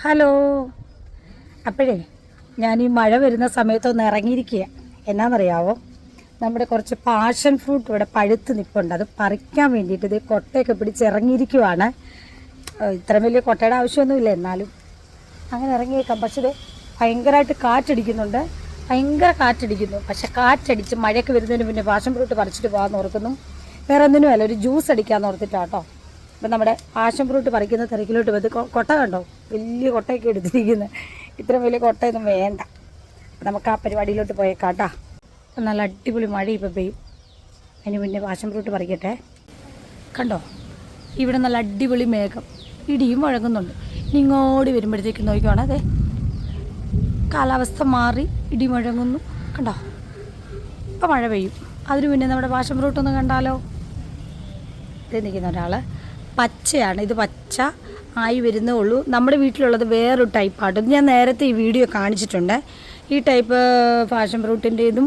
Hello. അപ്പോഴേ ഞാൻ ഈ മഴ വരുന്ന സമയത്തൊന്ന് ഇറങ്ങിയിരിക്കുക എന്നാണെന്നറിയാവോ നമ്മുടെ കുറച്ച് പാഷൻ ഫ്രൂട്ട് ഇവിടെ പഴുത്ത് നിൽപ്പുണ്ട് അത് പറിക്കാൻ വേണ്ടിയിട്ട് ഇത് കൊട്ടയൊക്കെ പിടിച്ച് ഇറങ്ങിയിരിക്കുവാണ്. ഇത്ര വലിയ കൊട്ടയുടെ ആവശ്യമൊന്നുമില്ല എന്നാലും. അങ്ങനെ ഇറങ്ങിയേക്കാം. പക്ഷേ ഇത് ഭയങ്കരമായിട്ട് കാറ്റടിക്കുന്നുണ്ട്. ഭയങ്കര കാറ്റടിക്കുന്നു. പക്ഷെ കാറ്റടിച്ച് മഴയൊക്കെ വരുന്നതിന് പിന്നെ പാഷൻ ഫ്രൂട്ട് പറിച്ചിട്ട് പോകാമെന്ന് ഓർക്കുന്നു. വേറെ ഒന്നിനുമല്ല ഒരു ജ്യൂസ് അടിക്കാമെന്ന് ഓർത്തിട്ടാട്ടോ. ഇപ്പം നമ്മുടെ പാഷൻ ഫ്രൂട്ട് പറിക്കുന്ന തിരക്കിലോട്ട് വന്ന് കൊട്ട കണ്ടോ? വലിയ കൊട്ടയൊക്കെ എടുത്തിരിക്കുന്നത് ഇത്ര വലിയ കൊട്ടയൊന്നും വേണ്ട. അപ്പം നമുക്ക് ആ പരിപാടിയിലോട്ട് പോയേക്കാട്ടാ നല്ല അടിപൊളി മഴ ഇപ്പം പെയ്യും. അതിന് മുന്നേ പാഷൻ ഫ്രൂട്ട് പറിക്കട്ടെ. കണ്ടോ? ഇവിടെ നല്ല അടിപൊളി മേഘം. ഇടിയും മുഴങ്ങുന്നുണ്ട് ഇങ്ങോട്ട് വരുമ്പോഴത്തേക്ക് നോക്കുവാണ് അതെ കാലാവസ്ഥ മാറി ഇടി മുഴങ്ങുന്നു കണ്ടോ? ഇപ്പം മഴ പെയ്യും. അതിനു മുന്നേ നമ്മുടെ പാഷൻ ഫ്രൂട്ടൊന്ന് കണ്ടാലോ? ഇത് നിൽക്കുന്ന ഒരാൾ പച്ചയാണ്. ഇത് പച്ച ആയി വരുന്നേ ഉള്ളൂ. നമ്മുടെ വീട്ടിലുള്ളത് വേറൊരു ടൈപ്പാണ്. ഇത് ഞാൻ നേരത്തെ ഈ വീഡിയോ കാണിച്ചിട്ടുണ്ട്. ഈ ടൈപ്പ് ഫാഷൻ ഫ്രൂട്ടിന്റെ ഇതും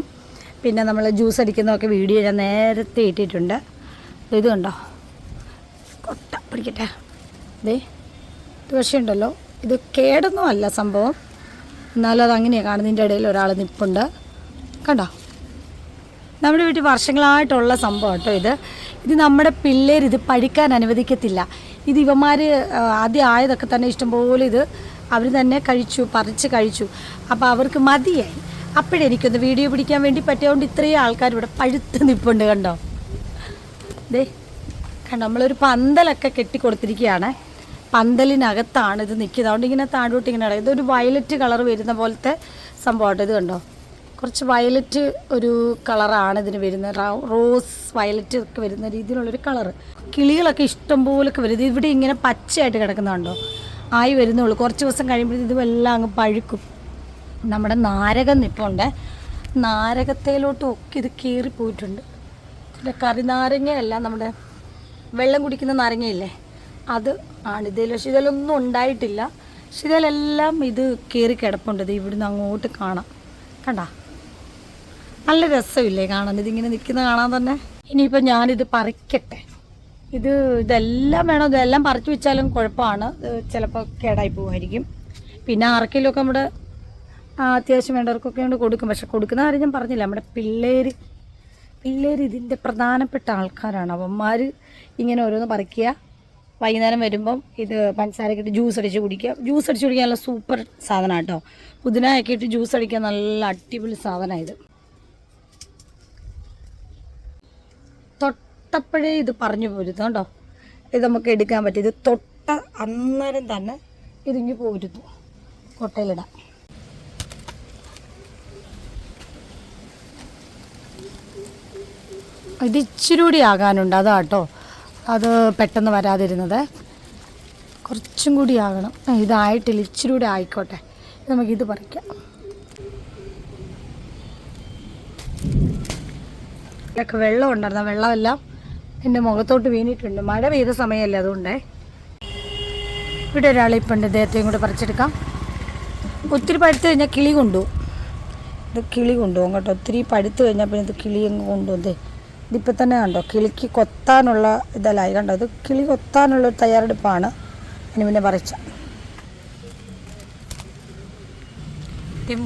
പിന്നെ നമ്മൾ ജ്യൂസ് അടിക്കുന്നതൊക്കെ വീഡിയോ ഞാൻ നേരത്തെ ഇട്ടിട്ടുണ്ട്. ഇത് കണ്ടോ? കൊട്ട പിടിക്കട്ടെ. ദേ ഇത് പക്ഷേ ഉണ്ടല്ലോ. ഇത് കേടൊന്നും അല്ല സംഭവം. എന്നാലും അങ്ങനെയാണ് കാണുന്നതിന്റെ ഇടയിൽ ഒരാൾ നിൽപ്പുണ്ട് കണ്ടോ? നമ്മുടെ വീട്ടിൽ വർഷങ്ങളായിട്ടുള്ള സംഭവം കേട്ടോ ഇത്. ഇത് നമ്മുടെ പിള്ളേർ ഇത് പഠിക്കാൻ അനുവദിക്കത്തില്ല. ഇത് ഇവന്മാർ ആദ്യം ആയതൊക്കെ തന്നെ ഇഷ്ടംപോലെ ഇത് അവർ തന്നെ കഴിച്ചു പറിച്ച് കഴിച്ചു. അപ്പോൾ അവർക്ക് മതിയായി. അപ്പോഴെനിക്കൊന്ന് വീഡിയോ പിടിക്കാൻ വേണ്ടി പറ്റിയതുകൊണ്ട് ഇത്രയും ആൾക്കാർ ഇവിടെ പഴുത്ത് നിൽപ്പുണ്ട് കണ്ടോ? ദേ കണ്ടോ? നമ്മളൊരു പന്തലൊക്കെ കെട്ടിക്കൊടുത്തിരിക്കുകയാണ്. പന്തലിനകത്താണ് ഇത് നിൽക്കുന്നത്. അതുകൊണ്ട് ഇങ്ങനെ താഴോട്ട് ഇങ്ങനെ ഇതൊരു വയലറ്റ് കളർ വരുന്ന പോലത്തെ സംഭവമാട്ടോ ഇത് കണ്ടോ? കുറച്ച് വയലറ്റ് ഒരു കളറാണ് ഇതിന് വരുന്നത്. റോസ് വയലറ്റ് ഒക്കെ വരുന്ന രീതിയിലുള്ളൊരു കളറ്. കിളികളൊക്കെ ഇഷ്ടംപോലൊക്കെ വരും ഇവിടെ ഇങ്ങനെ പച്ചയായിട്ട് കിടക്കുന്നുണ്ടോ ആയി വരുന്നുള്ളൂ. കുറച്ച് ദിവസം കഴിയുമ്പോഴത്തേക്കും ഇതുമെല്ലാം അങ്ങ് പഴുക്കും. നമ്മുടെ നാരകം നിപ്പുണ്ട് നാരകത്തേലോട്ടും ഒക്കെ ഇത് കീറി പോയിട്ടുണ്ട്. പിന്നെ കറിനാരങ്ങയല്ല നമ്മുടെ വെള്ളം കുടിക്കുന്ന നാരങ്ങയില്ലേ? അത് ആണ് ഇതിൽ. പക്ഷെ ഇതിലൊന്നും ഉണ്ടായിട്ടില്ല. പക്ഷെ ഇതിലെല്ലാം ഇത് കീറി കിടപ്പുണ്ട്. ഇത് ഇവിടുന്ന് അങ്ങോട്ട് കാണാം. കണ്ട? നല്ല രസമില്ലേ കാണാൻ? ഇതിങ്ങനെ നിൽക്കുന്ന കാണാൻ തന്നെ. ഇനിയിപ്പോൾ ഞാനിത് പറിക്കട്ടെ. ഇത് ഇതെല്ലാം വേണം. ഇതെല്ലാം പറിച്ചു വെച്ചാലും കുഴപ്പമാണ്. ചിലപ്പോൾ കേടായി പോകുമായിരിക്കും. പിന്നെ ആർക്കെങ്കിലുമൊക്കെ നമ്മുടെ അത്യാവശ്യം വേണ്ടവർക്കൊക്കെ കൊണ്ട് കൊടുക്കും. പക്ഷെ കൊടുക്കുന്ന കാര്യം ഞാൻ പറഞ്ഞില്ല. നമ്മുടെ പിള്ളേർ പിള്ളേർ ഇതിന്റെ പ്രധാനപ്പെട്ട ആൾക്കാരാണ്. അവന്മാർ ഇങ്ങനെ ഓരോന്ന് പറിക്കുക. വൈകുന്നേരം വരുമ്പം ഇത് പഞ്ചസാരയൊക്കെ ഇട്ട് ജ്യൂസ് അടിച്ച് കുടിക്കുക. ജ്യൂസ് അടിച്ച് കുടിക്കാൻ നല്ല സൂപ്പർ സാധനമാണ് കേട്ടോ പുതിനയൊക്കെ ഇട്ട് ജ്യൂസ് അടിക്കാൻ നല്ല അടിപൊളി സാധനമാണ് ഇത്. തൊട്ടപ്പോഴേ ഇത് പറഞ്ഞു പോരുന്നു കേട്ടോ. ഇത് നമുക്ക് എടുക്കാൻ പറ്റും ഇത് തൊട്ട അന്നേരം തന്നെ ഇതിങ്ങി പോരുന്നു. കൊട്ടയിലിടാം. ഇത് ഇച്ചിരി കൂടി ആകാനുണ്ട്. അതാ കേട്ടോ. അത് പെട്ടെന്ന് വരാതിരുന്നത്. കുറച്ചും കൂടി ആകണം. ഇതായിട്ടില്ല. ഇച്ചിരി കൂടി ആയിക്കോട്ടെ. നമുക്കിത് പറിക്കാം. ഇതിലൊക്കെ വെള്ളം ഉണ്ടായിരുന്നു. വെള്ളമെല്ലാം എന്റെ മുഖത്തോട്ട് വീണിട്ടുണ്ട്. മഴ പെയ്ത സമയമല്ലേ അതുകൊണ്ടേ. ഇവിടെ ഒരാളിപ്പോൾ ഉണ്ട് ഇദ്ദേഹത്തെയും കൂടെ പറിച്ചെടുക്കാം. ഒത്തിരി പഴുത്ത് കഴിഞ്ഞാൽ കിളി കൊണ്ടുപോകും ഇത് കിളി കൊണ്ടുപോകും കേട്ടോ. ഒത്തിരി പഴുത്ത് കഴിഞ്ഞാൽ പിന്നെ ഇത് കിളി അങ്ങ് കൊണ്ടുപോകും. ഇത് ഇതിപ്പോൾ തന്നെ കണ്ടോ? കിളിക്ക് കൊത്താനുള്ള ഇതല്ലായി കണ്ടോ? ഇത് കിളി കൊത്താനുള്ള ഒരു തയ്യാറെടുപ്പാണ്. ഇനി പിന്നെ പറിച്ച.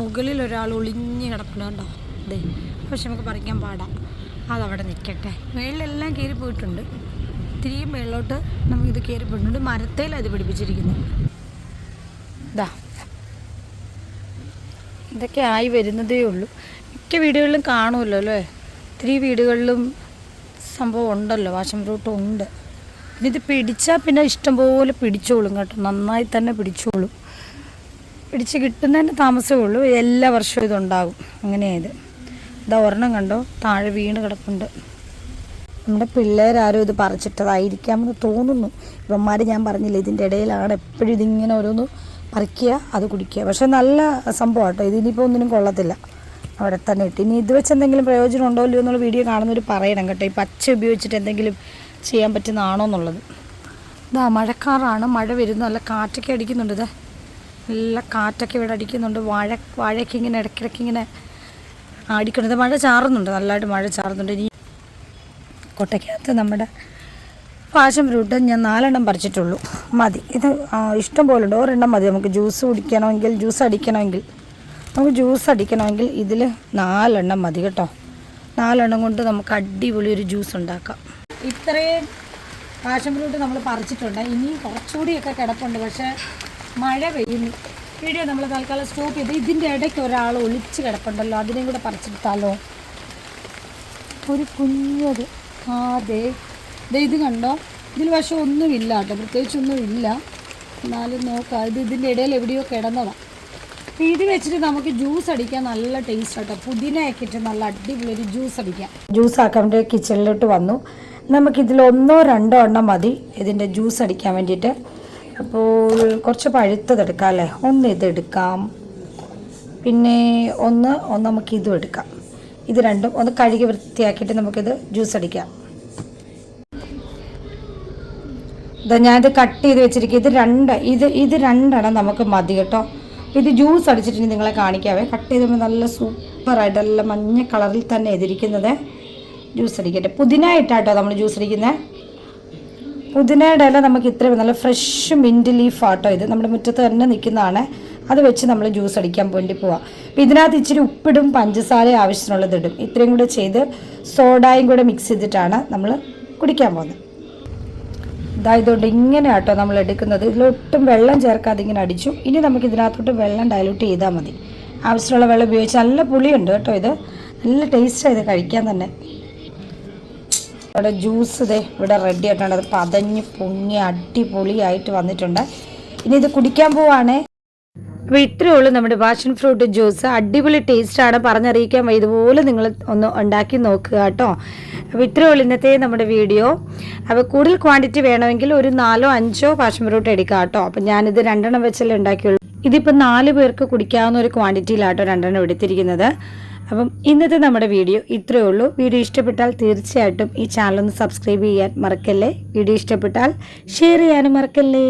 മുകളിൽ ഒരാൾ ഒളിഞ്ഞ് കിടക്കണം കണ്ടോ? അതെ പക്ഷെ നമുക്ക് പറിക്കാൻ പാടാം. അതവിടെ നിൽക്കട്ടെ. മേളിലെല്ലാം കയറി പോയിട്ടുണ്ട്. ഇത്തിരി മേളിലോട്ട് നമുക്കിത് കയറി പോയിട്ടുണ്ട്. മരത്തേൽ അത് പിടിപ്പിച്ചിരിക്കുന്നു ഇതാ ഇതൊക്കെ ആയി വരുന്നതേ ഉള്ളൂ. മിക്ക വീടുകളിലും കാണുമല്ലോ അല്ലേ? ഒത്തിരി വീടുകളിലും സംഭവം ഉണ്ടല്ലോ. വാഷം റൂട്ടും ഉണ്ട്. പിന്നെ ഇത് പിടിച്ചാൽ പിന്നെ ഇഷ്ടംപോലെ പിടിച്ചോളും കേട്ടോ. നന്നായി തന്നെ പിടിച്ചോളും. പിടിച്ച് കിട്ടുന്നതിന് താമസമേ ഉള്ളൂ. എല്ലാ വർഷവും ഇതുണ്ടാകും. അങ്ങനെയായത് ഇതാ ഒരെണ്ണം കണ്ടോ? താഴെ വീണ് കിടപ്പുണ്ട്. നമ്മുടെ പിള്ളേരാരും ഇത് പറിച്ചിട്ടതായിരിക്കാമെന്ന് തോന്നുന്നു. ഇവന്മാർ ഞാൻ പറഞ്ഞില്ല ഇതിന്റെ ഇടയിലാണ് എപ്പോഴും ഇതിങ്ങനെ ഓരോന്ന് പറിക്കുക അത് കുടിക്കുക. പക്ഷെ നല്ല സംഭവം കേട്ടോ ഇതിനിപ്പോൾ ഒന്നിനും കൊള്ളത്തില്ല. അവിടെ തന്നെ ഇട്ട്. ഇനി ഇത് വെച്ച് എന്തെങ്കിലും പ്രയോജനം ഉണ്ടോ ഇല്ലയോ എന്നുള്ള വീഡിയോ കാണുന്നവർ പറയണം കേട്ടോ. ഈ പച്ച ഉപയോഗിച്ചിട്ട് എന്തെങ്കിലും ചെയ്യാൻ പറ്റുന്നതാണോ എന്നുള്ളത്. ഇതാ മഴക്കാറാണ് മഴ വരുന്നു. നല്ല കാറ്റൊക്കെ അടിക്കുന്നുണ്ട് ഇതേ നല്ല കാറ്റൊക്കെ ഇവിടെ അടിക്കുന്നുണ്ട്. വാഴ വാഴയ്ക്ക് ഇങ്ങനെ ഇടയ്ക്കിടയ്ക്ക് ഇങ്ങനെ ആടിക്കുന്നുണ്ട് മഴ ചാറുന്നുണ്ട്. നല്ലതായിട്ട് മഴ ചാറുന്നുണ്ട്. ഇനി കൊട്ടയ്ക്കകത്ത് നമ്മുടെ പാശം ഫ്രൂട്ട് ഞാൻ നാലെണ്ണം പറിച്ചിട്ടുള്ളൂ. മതി. ഇത് ഇഷ്ടം പോലെ ഉണ്ട് ഒരെണ്ണം മതി. നമുക്ക് ജ്യൂസ് കുടിക്കണമെങ്കിൽ ജ്യൂസ് അടിക്കണമെങ്കിൽ നമുക്ക് ജ്യൂസ് അടിക്കണമെങ്കിൽ ഇതിൽ നാലെണ്ണം മതി കേട്ടോ. നാലെണ്ണം കൊണ്ട് നമുക്ക് അടിപൊളി ഒരു ജ്യൂസ് ഉണ്ടാക്കാം. ഇത്രയും പാഷൻ ഫ്രൂട്ട് നമ്മൾ പറിച്ചിട്ടുണ്ട്. ഇനിയും കുറച്ചുകൂടിയൊക്കെ കിടപ്പുണ്ട്. പക്ഷേ മഴ പെയ്യുന്നു. വീഡിയോ നമ്മൾ തൽക്കാലം സ്റ്റോപ്പ് ചെയ്ത് ഇതിന്റെ ഇടയ്ക്ക് ഒരാൾ ഒളിച്ച് കിടപ്പുണ്ടല്ലോ അതിനെയും കൂടെ പറിച്ചെടുത്താലോ? ഒരു കുഞ്ഞത് ആ ദേ ഇത് കണ്ടോ? ഇതിൽ പക്ഷെ ഒന്നുമില്ല കേട്ടോ പ്രത്യേകിച്ചൊന്നുമില്ല എന്നാലും നോക്കാം ഇത് ഇതിന്റെ ഇടയിൽ എവിടെയോ കിടന്നതാണ് അപ്പോൾ ഇത് വെച്ചിട്ട് നമുക്ക് ജ്യൂസ് അടിക്കാൻ നല്ല ടേസ്റ്റ് ആട്ടോ പുതിനയൊക്കെ ഇട്ട് നല്ല അടിപൊളി ഒരു ജ്യൂസ് അടിക്കാം. ജ്യൂസ് ആക്കാൻ വേണ്ടി കിച്ചണിലോട്ട് വന്നു. നമുക്കിതിൽ ഒന്നോ രണ്ടോ എണ്ണം മതി ഇതിന്റെ ജ്യൂസ് അടിക്കാൻ വേണ്ടിയിട്ട്. അപ്പോൾ കുറച്ച് പഴുത്തതെടുക്കാം അല്ലേ? ഒന്ന് ഇതെടുക്കാം. പിന്നെ ഒന്ന് ഒന്ന് നമുക്ക് ഇതും എടുക്കാം. ഇത് രണ്ടും ഒന്ന് കഴുകി വൃത്തിയാക്കിയിട്ട് നമുക്കിത് ജ്യൂസ് അടിക്കാം. ഇതാ ഞാനിത് കട്ട് ചെയ്ത് വെച്ചിരിക്കുക ഇത് രണ്ട് ഇത് ഇത് രണ്ടെണ്ണം നമുക്ക് മതി കേട്ടോ. ഇത് ജ്യൂസ് അടിച്ചിട്ട് നിങ്ങളെ കാണിക്കാവേ. കട്ട് ചെയ്തപ്പോൾ നല്ല സൂപ്പറായിട്ട് നല്ല മഞ്ഞ കളറിൽ തന്നെ എതിരിക്കുന്നത് ജ്യൂസ് അടിക്കട്ടെ. പുതിനായിട്ടാട്ടോ നമ്മൾ ജ്യൂസ് അടിക്കുന്നത്. പുതിനയുടെ ഇല നമുക്ക് ഇത്രയും നല്ല ഫ്രഷ് മിന്റ് ലീഫ് ആട്ടോ ഇത്. നമ്മുടെ മുറ്റത്ത് തന്നെ നിൽക്കുന്നതാണ്. അത് വെച്ച് നമ്മൾ ജ്യൂസ് അടിക്കാൻ വേണ്ടി പോവാം. അപ്പോൾ ഇതിനകത്ത് ഇച്ചിരി ഉപ്പിടും പഞ്ചസാര ആവശ്യത്തിനുള്ളത് ഇടും. ഇത്രയും കൂടെ ചെയ്ത് സോഡായും കൂടെ മിക്സ് ചെയ്തിട്ടാണ് നമ്മൾ കുടിക്കാൻ പോകുന്നത്. ഇതാ ഇതുകൊണ്ട് ഇങ്ങനെ ആട്ടോ നമ്മൾ എടുക്കുന്നത്. ഇതിലൊട്ടും വെള്ളം ചേർക്കാതെ ഇങ്ങനെ അടിച്ചു. ഇനി നമുക്ക് ഇതിനകത്തോട്ട് വെള്ളം ഡയലൂട്ട് ചെയ്താൽ മതി. ആവശ്യമുള്ള വെള്ളം ഉപയോഗിച്ച് നല്ല പുളിയുണ്ട് കേട്ടോ ഇത്. നല്ല ടേസ്റ്റാണ് ഇത് കഴിക്കാൻ തന്നെ. ഇവിടെ ജ്യൂസ് ഇതേ ഇവിടെ റെഡി ആയിട്ടുണ്ട്. അത് പതഞ്ഞ് പൊങ്ങി അടിപൊളിയായിട്ട് വന്നിട്ടുണ്ട്. ഇനി ഇത് കുടിക്കാൻ പോവാണേ. അപ്പോൾ ഇത്രയേ ഉള്ളൂ നമ്മുടെ പാഷൻ ഫ്രൂട്ട് ജ്യൂസ് അടിപൊളി ടേസ്റ്റാണ് പറഞ്ഞറിയിക്കാൻ വയ്യ. ഇതുപോലെ നിങ്ങൾ ഒന്ന് ഉണ്ടാക്കി നോക്കുക കേട്ടോ. അപ്പോൾ ഇത്രയേ ഉള്ളൂ ഇന്നത്തെ നമ്മുടെ വീഡിയോ അപ്പോൾ കൂടുതൽ ക്വാണ്ടിറ്റി വേണമെങ്കിൽ ഒരു നാലോ അഞ്ചോ പാഷൻ ഫ്രൂട്ട് എടുക്കാം കേട്ടോ. അപ്പോൾ ഞാനിത് രണ്ടെണ്ണം വെച്ചല്ലേ ഉണ്ടാക്കിയുള്ളൂ. ഇതിപ്പോൾ നാല് പേർക്ക് കുടിക്കാവുന്ന ഒരു ക്വാണ്ടിറ്റിയിലാട്ടോ രണ്ടെണ്ണം എടുത്തിരിക്കുന്നത്. അപ്പം ഇന്നത്തെ നമ്മുടെ വീഡിയോ ഇത്രയേ ഉള്ളൂ. വീഡിയോ ഇഷ്ടപ്പെട്ടാൽ തീർച്ചയായിട്ടും ഈ ചാനൽ ഒന്ന് സബ്സ്ക്രൈബ് ചെയ്യാൻ മറക്കല്ലേ? വീഡിയോ ഇഷ്ടപ്പെട്ടാൽ ഷെയർ ചെയ്യാനും മറക്കല്ലേ?